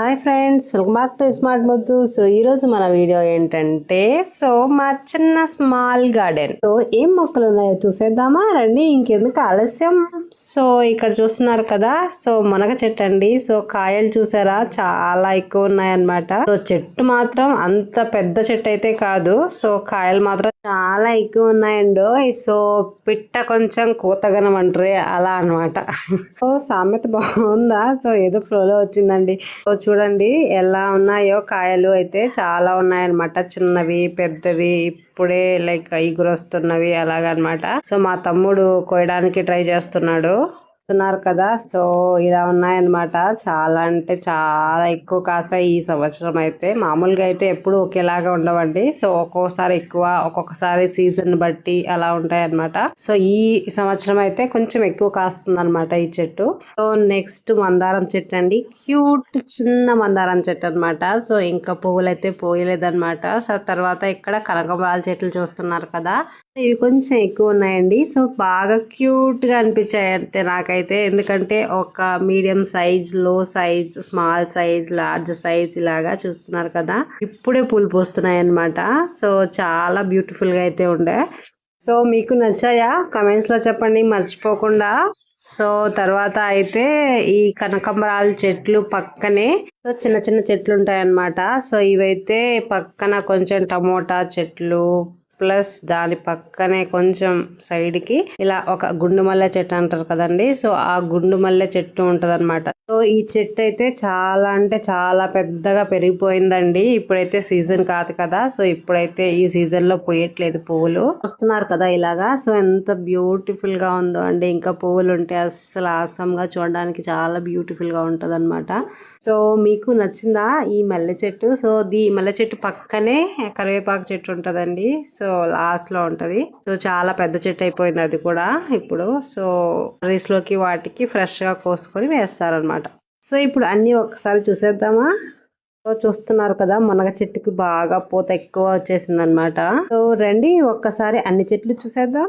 Hi friends welcome back to smart Muddu so ఈ రోజు మన వీడియో ఏంటంటే సో మా చిన్న స్మాల్ గార్డెన్. సో ఏం మొక్కలు ఉన్నాయో చూసేద్దామా? రండి ఇంకెందుకు ఆలస్యం? సో ఇక్కడ చూస్తున్నారు కదా సో మునగ చెట్టు అండి. సో కాయలు చూసారా? చాలా ఎక్కువ ఉన్నాయన్నమాట. సో చెట్టు మాత్రం అంత పెద్ద చెట్టు అయితే కాదు. సో కాయలు మాత్రం చాలా ఎక్కువ ఉన్నాయండి. సో పిట్ట కొంచెం కూతగనం అంటారు అలా అన్నమాట. సో సామెత బాగుందా? సో ఏదో ఫ్లోలో వచ్చిందండి. సో చూడండి ఎలా ఉన్నాయో కాయలు అయితే చాలా ఉన్నాయన్నమాట. చిన్నవి పెద్దవి ఇప్పుడే లైక్ ఎగురొస్తున్నవి అలాగనమాట. సో మా తమ్ముడు కోయడానికి ట్రై చేస్తున్నాడు. చూస్తున్నారు కదా. సో ఇలా ఉన్నాయన్నమాట. చాలా అంటే చాలా ఎక్కువ కాసాయి ఈ సంవత్సరం అయితే. మామూలుగా అయితే ఎప్పుడు ఒకేలాగా ఉండవండి. సో ఒక్కోసారి ఎక్కువ ఒక్కొక్కసారి సీజన్ బట్టి అలా ఉంటాయి అన్నమాట సో ఈ సంవత్సరం అయితే కొంచెం ఎక్కువ కాస్తుంది అనమాట ఈ చెట్టు. సో నెక్స్ట్ మందారం చెట్టు అండి. క్యూట్ చిన్న మందారం చెట్టు అన్నమాట. సో ఇంకా పువ్వులు అయితే పోయలేదన్నమాట. సో తర్వాత ఇక్కడ కనకమరాల చెట్లు చూస్తున్నారు కదా. ఇవి కొంచెం ఎక్కువ ఉన్నాయండి. సో బాగా క్యూట్గా అనిపించాయి అంటే నాకైతే. అయితే ఎందుకంటే ఒక మీడియం సైజ్లో size small size large size ఇలాగా చూస్తున్నారు కదా. ఇప్పుడే పూలు పోస్తున్నాయి అన్నమాట సో చాలా బ్యూటిఫుల్గా అయితే ఉండే. సో మీకు నచ్చాయా? కమెంట్స్లో చెప్పండి మర్చిపోకుండా. సో తర్వాత అయితే ఈ కనకంబరాల చెట్లు పక్కనే సో చిన్న చిన్న చెట్లు ఉంటాయన్నమాట. సో ఇవైతే పక్కన కొంచెం టమోటా చెట్లు ప్లస్ దాని పక్కనే కొంచెం సైడ్కి ఇలా ఒక గుండు మల్లె చెట్టు అంటారు కదండి. సో ఆ గుండు మల్లె చెట్టు ఉంటది సో ఈ చెట్టు అయితే చాలా అంటే చాలా పెద్దగా పెరిగిపోయిందండి. ఇప్పుడైతే సీజన్ కాదు కదా. సో ఇప్పుడైతే ఈ సీజన్లో పోయట్లేదు పువ్వులు. వస్తున్నారు కదా ఇలాగా. సో ఎంత బ్యూటిఫుల్గా ఉందో అండి. ఇంకా పువ్వులు ఉంటే అస్సలు ఆసంగా చూడడానికి చాలా బ్యూటిఫుల్గా ఉంటది సో మీకు నచ్చిందా ఈ మల్లె చెట్టు? సో ది మల్లె చెట్టు పక్కనే కరివేపాకు చెట్టు ఉంటదండి. సో లాస్ట్లో ఉంటది. సో చాలా పెద్ద చెట్టు అయిపోయింది అది కూడా ఇప్పుడు. సో కర్రీస్లోకి వాటికి ఫ్రెష్గా కోసుకొని వేస్తారనమాట సో ఇప్పుడు అన్నీ ఒకసారి చూసేద్దామా? సో చూస్తున్నారు కదా మునగ చెట్టుకి బాగా పూత ఎక్కువ వచ్చేసింది అనమాట సో రండి ఒక్కసారి అన్ని చెట్లు చూసేద్దాం.